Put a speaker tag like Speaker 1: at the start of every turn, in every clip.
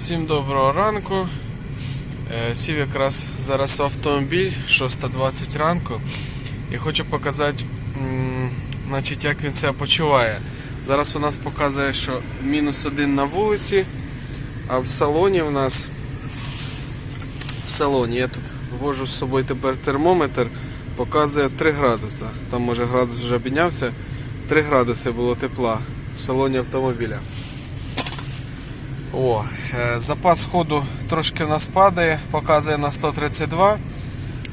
Speaker 1: Всім доброго ранку. Е, Сів якраз зараз в автомобіль 6.20 ранку і хочу показати, значить, як він себе почуває. Зараз у нас показує, що мінус один на вулиці, а в салоні у нас в салоні я тут вожу з собою тепер термометр, показує 3 градуси. Там може градус вже піднявся. 3 градуси було тепла в салоні автомобіля. О, е, запас ходу трошки в нас падає, показує на 132.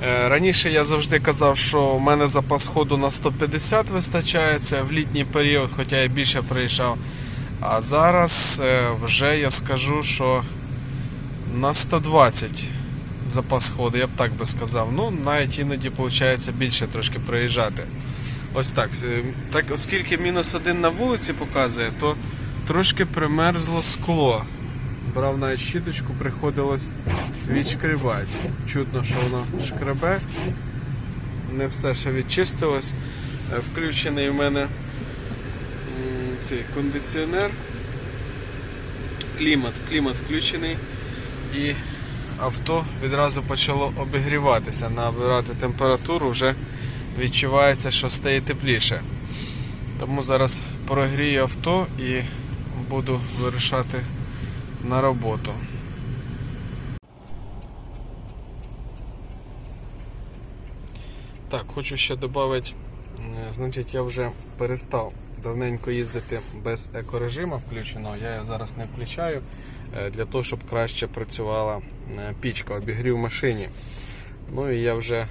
Speaker 1: Е, Раніше я завжди казав, що в мене запас ходу на 150 вистачає, це в літній період, хоча я більше приїжджав. А зараз е, вже я скажу, що на 120 запас ходу, я б так би сказав. Ну, навіть іноді виходить більше трошки приїжджати. Ось так. Так. Оскільки мінус один на вулиці показує, то трошки примерзло скло. Брав навіть щіточку, приходилось відшкрібати. Чутно, що воно шкребе. Не все ще відчистилось. Е, Включений в мене цей кондиціонер. Клімат, клімат включений. І авто відразу почало обігріватися, набирати температуру, вже відчувається, що стає тепліше. Тому зараз прогрію авто і буду вирушати на роботу. Так, хочу ще додати, значить, я вже перестав давненько їздити без екорежиму включеного. Я його зараз не включаю е, для того, щоб краще працювала пічка, обігрів машині. Ну і я вже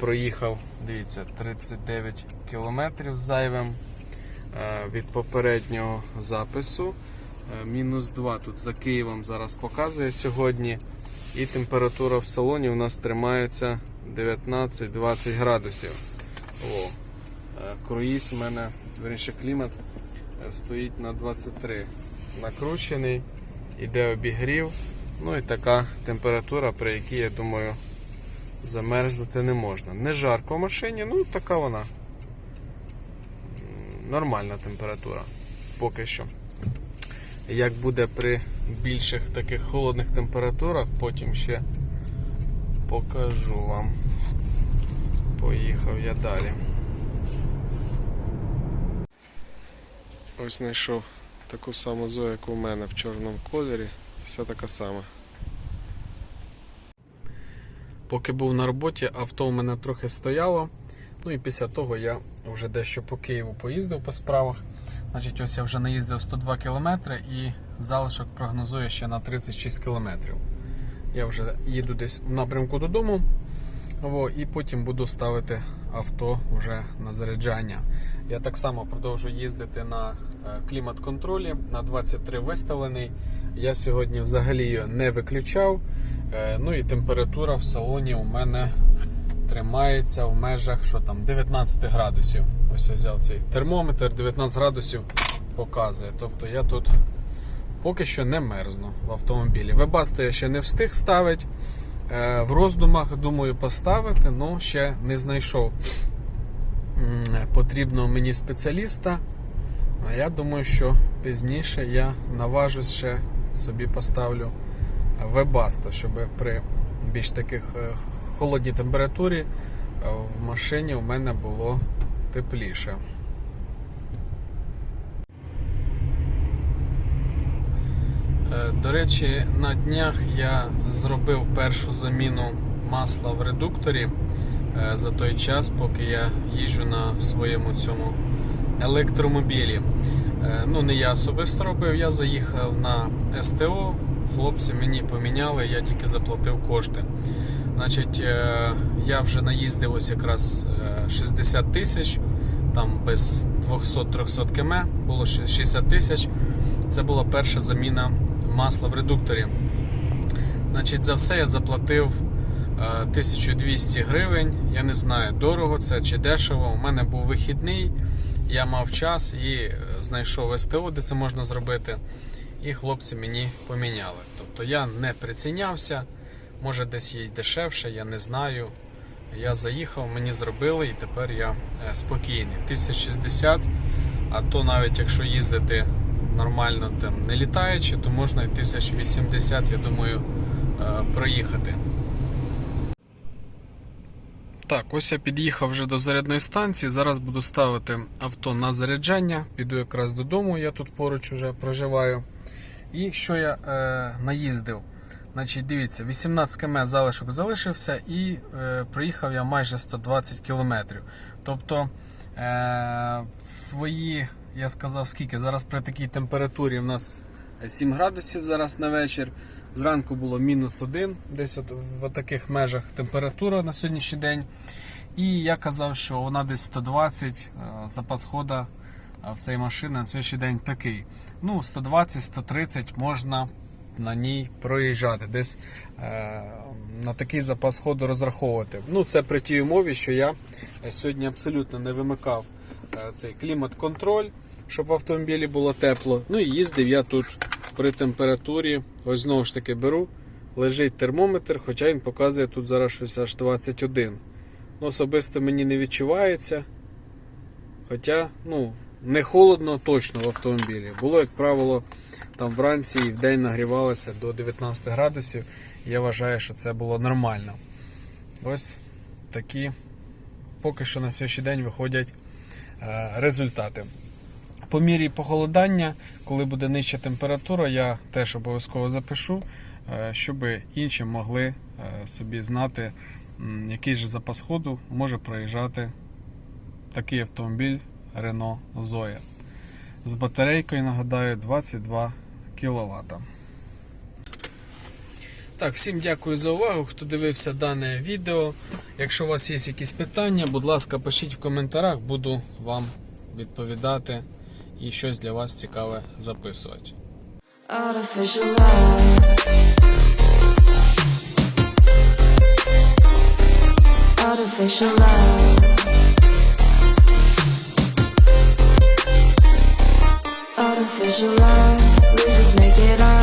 Speaker 1: проїхав, дивіться, 39 кілометрів зайвим від попереднього запису. Е, Мінус 2 тут за Києвом зараз показує сьогодні. І температура в салоні у нас тримається 19-20 градусів. О, е, круїз у мене, верніше клімат е, стоїть на 23. Накручений, іде обігрів. Ну і така температура, при якій, я думаю, замерзнути не можна. Не жарко в машині, ну така вона. Нормальна температура. Поки що. Як буде при більших таких холодних температурах, потім ще покажу вам. Поїхав я далі. Ось знайшов таку саму зою, як у мене в чорному кольорі. Все така сама. Поки був на роботі, авто у мене трохи стояло. Ну і після того я вже дещо по Києву поїздив по справах. Значить, ось я вже наїздив 102 км і залишок прогнозує ще на 36 км. Я вже їду десь в напрямку додому. О, і потім буду ставити авто вже на заряджання. Я так само продовжую їздити на е, клімат-контролі, на 23 виставлений. Я сьогодні взагалі його не виключав. Е, Ну і температура в салоні у мене тримається в межах що там, 19 градусів. Ось я взяв цей термометр, 19 градусів показує. Тобто я тут поки що не мерзну в автомобілі. Вебасто я ще не встиг ставити. Е, В роздумах думаю поставити, але ще не знайшов потрібного мені спеціаліста. А я думаю, що пізніше я наважусь ще собі поставлю вебасто, щоб при більш таких е, холодній температурі е, в машині у мене було тепліше. Е, До речі, на днях я зробив першу заміну масла в редукторі е, за той час, поки я їжджу на своєму цьому електромобілі. Ну, не я особисто робив, я заїхав на СТО, хлопці мені поміняли, я тільки заплатив кошти. Значить, е, я вже наїздив ось якраз е, 60 тисяч, там без 200-300 км було 60 тисяч. Це була перша заміна масла в редукторі. Значить, за все я заплатив е, 1200 гривень. Я не знаю, дорого це чи дешево. У мене був вихідний, я мав час і е, знайшов СТО, де це можна зробити. І хлопці мені поміняли. Тобто я не прицінявся, може десь є дешевше, я не знаю. Я заїхав, мені зробили і тепер я е, спокійний. 1060, а то навіть якщо їздити нормально там не літаючи, то можна і 1080, я думаю, е, проїхати. Так, ось я під'їхав вже до зарядної станції. Зараз буду ставити авто на заряджання. Піду якраз додому, я тут поруч уже проживаю. І що я е, наїздив? Значить, дивіться, 18 км залишок залишився і е, проїхав я майже 120 км. Тобто е, свої, я сказав, скільки? Зараз при такій температурі в нас 7 градусів зараз на вечір. Зранку було мінус 1, десь от в таких межах температура на сьогоднішній день. І я казав, що вона десь 120, е, запас хода е, в цій машині на сьогоднішній день такий. Ну, 120-130 можна на ній проїжджати, десь е, на такий запас ходу розраховувати. Ну, це при тій умові, що я сьогодні абсолютно не вимикав е, цей клімат-контроль, щоб в автомобілі було тепло. Ну і їздив я тут при температурі. Ось знову ж таки беру, лежить термометр, хоча він показує тут зараз щось аж 21. Ну, особисто мені не відчувається. Хоча, ну, не холодно точно в автомобілі. Було, як правило, там вранці і вдень нагрівалося до 19 градусів. Я вважаю, що це було нормально. Ось такі поки що на сьогоднішній день виходять е, результати. По мірі похолодання, коли буде нижча температура, я теж обов'язково запишу, е, щоб інші могли е, собі знати, який же запас ходу може проїжджати такий автомобіль Renault Zoe. З батарейкою, нагадаю, 22 кВт. Так, всім дякую за увагу, хто дивився дане відео. Якщо у вас є якісь питання, будь ласка, пишіть в коментарях, буду вам відповідати і щось для вас цікаве записувати.
Speaker 2: Artificial love. visualize, we just make it on.